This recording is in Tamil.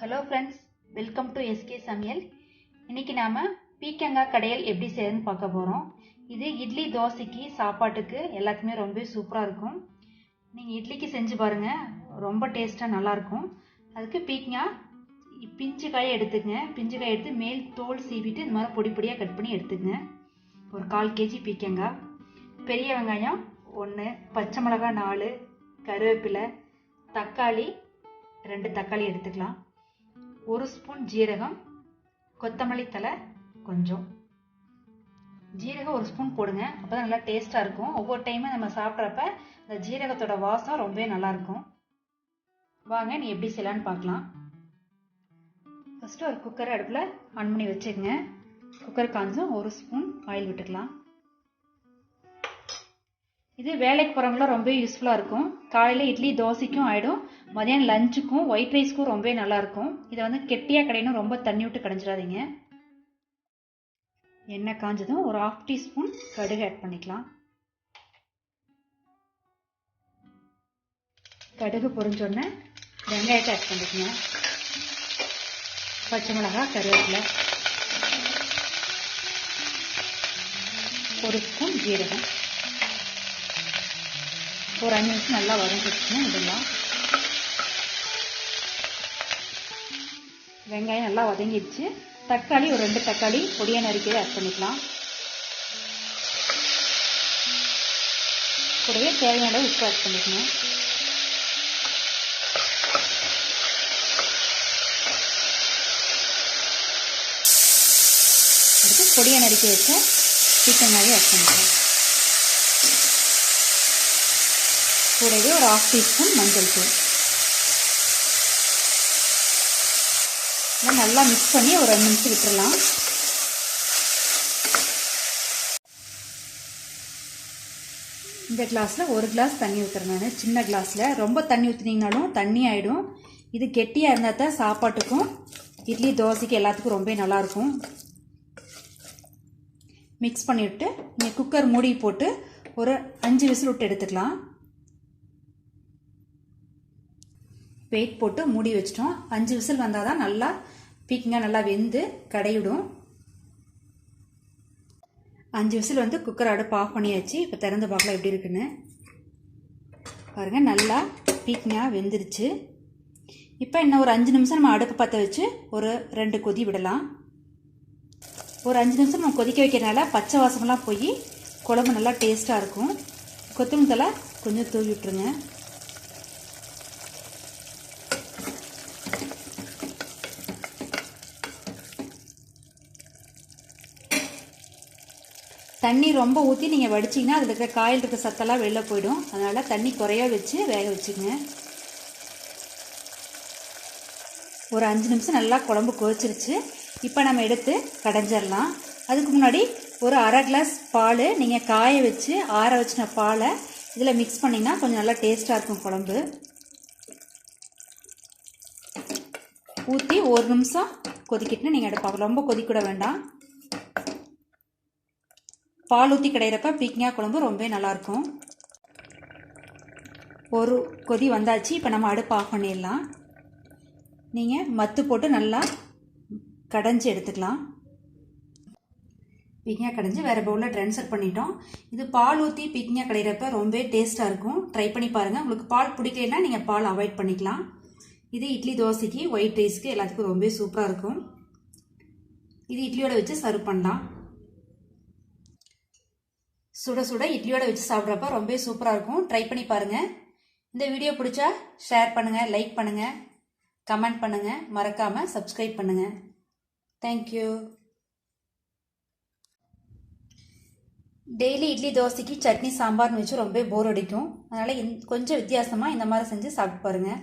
Hello friends welcome to SK Samayal. இன்னைக்கு நாம பீக்கங்காய் கடையல் எப்படி செய்யறதுன்னு பார்க்க போகிறோம் இது இட்லி தோசைக்கு சாப்பாட்டுக்கு எல்லாத்துக்குமே ரொம்ப சூப்பராக இருக்கும். நீங்கள் இட்லிக்கு செஞ்சு பாருங்கள் ரொம்ப டேஸ்ட்டாக நல்லாயிருக்கும் அதுக்கு பீக்கங்காய் பிஞ்சு காயை எடுத்துக்கங்க பிஞ்சு காயை எடுத்து மேல் தோல் சீவிட்டு இந்த மாதிரி பொடி பொடியாக கட் பண்ணி எடுத்துங்க. ஒரு கால் கேஜி பீக்கங்காய். பெரிய வெங்காயம் ஒன்று பச்சை மிளகாய் நாலு கருவேப்பிலை தக்காளி ரெண்டு தக்காளி எடுத்துக்கலாம். ஒரு ஸ்பூன் ஜீரகம் கொத்தமல்லி தலை கொஞ்சம். ஜீரகம் ஒரு ஸ்பூன் போடுங்க. அப்பதான் நல்லா டேஸ்ட்டாக இருக்கும். ஒவ்வொரு டைமும் நம்ம சாப்பிட்றப்ப இந்த ஜீரகத்தோட வாசம் ரொம்பவே நல்லாயிருக்கும் வாங்க நீ எப்படி செய்யலான்னு பார்க்கலாம். ஃபஸ்ட்டு ஒரு குக்கர் அடுப்பில் ஆன் பண்ணி வச்சுக்கோங்க. குக்கர் காஞ்சும் ஒரு ஸ்பூன் ஆயில் விட்டுக்கலாம். இது வேலைக்கு போகிறவங்களாம் ரொம்ப யூஸ்ஃபுல்லாக இருக்கும். காலையில் இட்லி தோசைக்கும் ஆகிடும் மதியானம் லஞ்சுக்கும் ஒயிட் ரைஸ்க்கும் ரொம்ப நல்லாயிருக்கும் இதை வந்து கெட்டியாக கடையணும். ரொம்ப தண்ணி விட்டு கடைஞ்சிடாதீங்க. எண்ணெய் காஞ்சதும் ஒரு ஆஃப் டீஸ்பூன் கடுகு ஆட் பண்ணிக்கலாம். கடுகு பொறிஞ்சோடனே வெங்காயத்தை ஆட் பண்ணிக்கங்க. பச்சை மிளகாய் கருவேப்பிலை. ஒரு ஸ்பூன் ஜீரகம். ஒரு அஞ்சு நிமிஷம் நல்லா வதங்கிடுச்சுன்னா விடலாம் வெங்காயம் நல்லா வதங்கிடுச்சு. தக்காளி ஒரு ரெண்டு தக்காளி பொடியை நறுக்கியதை ஆட் பண்ணிக்கலாம். கூடவே தேவையான அளவு உப்பு ஆட் பண்ணிக்கணும். அடுத்து பொடியை நறுக்கி வச்ச சிக்கன் மாதிரி ஆட் பண்ணிக்கலாம். கூடவே ஒரு ஆஃப் டீஸ்பூன் மஞ்சள் தூள். நல்லா மிக்ஸ் பண்ணி ஒரு ரெண்டு நிமிஷம் விட்டுறலாம். இந்த கிளாஸில் ஒரு கிளாஸ் தண்ணி ஊற்றுறேன் நான். சின்ன கிளாஸில் ரொம்ப தண்ணி ஊற்றினீங்கனாலும் தண்ணி ஆகிடும் இது கெட்டியாக இருந்தால் தான் சாப்பாட்டுக்கும் இட்லி தோசைக்கு எல்லாத்துக்கும் ரொம்ப நல்லாயிருக்கும். மிக்ஸ் பண்ணிவிட்டு நீங்கள் குக்கர் மூடி போட்டு ஒரு அஞ்சு விசில் விட்டு எடுத்துக்கலாம். வெயிட் போட்டு மூடி வச்சிட்டோம். அஞ்சு விசில் வந்தால் தான் நல்லா பீக்கிங்காக நல்லா வெந்து கடையிடும். அஞ்சு விசில் வந்து குக்கர் அடுப்பு ஆஃப் பண்ணியாச்சு. இப்போ திறந்து பார்க்கலாம் எப்படி இருக்குன்னு பாருங்கள் நல்லா பீக்கிங்காக வெந்துருச்சு. இப்போ இன்னும் ஒரு அஞ்சு நிமிஷம் நம்ம அடுப்பு பற்ற வச்சு ஒரு ரெண்டு கொதி விடலாம். ஒரு அஞ்சு நிமிஷம் நம்ம கொதிக்க வைக்கிறனால பச்சை வாசமெல்லாம் போய் குழம்பு நல்லா டேஸ்ட்டாக இருக்கும். கொத்தமல்லி தலை கொஞ்சம் தூவி விட்டுருங்க. தண்ணி ரொம்ப ஊற்றி நீங்கள் வடிச்சிங்கன்னா அதில் இருக்கிற காயில் இருக்க சத்தெல்லாம் வெளில போயிடும். அதனால் தண்ணி குறைய வச்சு வேக வச்சுங்க ஒரு அஞ்சு நிமிஷம் நல்லா குழம்பு கொதிச்சிருச்சு. இப்போ நம்ம எடுத்து கடைஞ்சிடலாம். அதுக்கு முன்னாடி ஒரு அரை கிளாஸ் பால் நீங்கள் காய வச்சு ஆற வச்சின பாலை இதில் மிக்ஸ் பண்ணிங்கன்னா கொஞ்சம் நல்லா டேஸ்ட்டாக இருக்கும் குழம்பு. ஊற்றி ஒரு நிமிஷம் கொதிக்கிட்டுன்னு நீங்கள் எடுப்பாங்க. ரொம்ப கொதிக்கூட வேண்டாம். பால் ஊற்றி கிடையிறப்ப பீக்கிங்காய் குழம்பு ரொம்ப நல்லாயிருக்கும். ஒரு கொதி வந்தாச்சு இப்போ நம்ம அடுப்பு ஆஃப் பண்ணிடலாம். நீங்கள் மத்து போட்டு நல்லா கடைஞ்சி எடுத்துக்கலாம். பீக்கிங்காய் கடைஞ்சி வேறு பவுலில் ட்ரான்ஸ்ஃபர் பண்ணிட்டோம். இது பால் ஊற்றி பீக்கிங்காய் கிடையிறப்ப ரொம்ப டேஸ்ட்டாக இருக்கும். ட்ரை பண்ணி பாருங்கள் உங்களுக்கு பால் பிடிக்கலன்னா நீங்கள் பால் அவாய்ட் பண்ணிக்கலாம். இது இட்லி தோசைக்கு ஒயிட் ரைஸ்க்கு எல்லாத்துக்கும் ரொம்ப சூப்பராக இருக்கும். இது இட்லியோட வச்சு சர்வ் பண்ணலாம். சுட சுட இட்லியோட வச்சு சாப்பிட்றப்ப ரொம்ப சூப்பராக இருக்கும். ட்ரை பண்ணி பாருங்கள் இந்த வீடியோ பிடிச்சா ஷேர் பண்ணுங்கள் லைக் பண்ணுங்கள் கமெண்ட் பண்ணுங்கள் மறக்காமல் சப்ஸ்கிரைப் பண்ணுங்கள் தேங்க்யூ டெய்லி இட்லி தோசைக்கு சட்னி சாம்பார்னு வச்சு ரொம்ப போர் அடிக்கும். அதனால் கொஞ்சம் வித்தியாசமாக இந்த மாதிரி செஞ்சு சாப்பிட்டு பாருங்கள்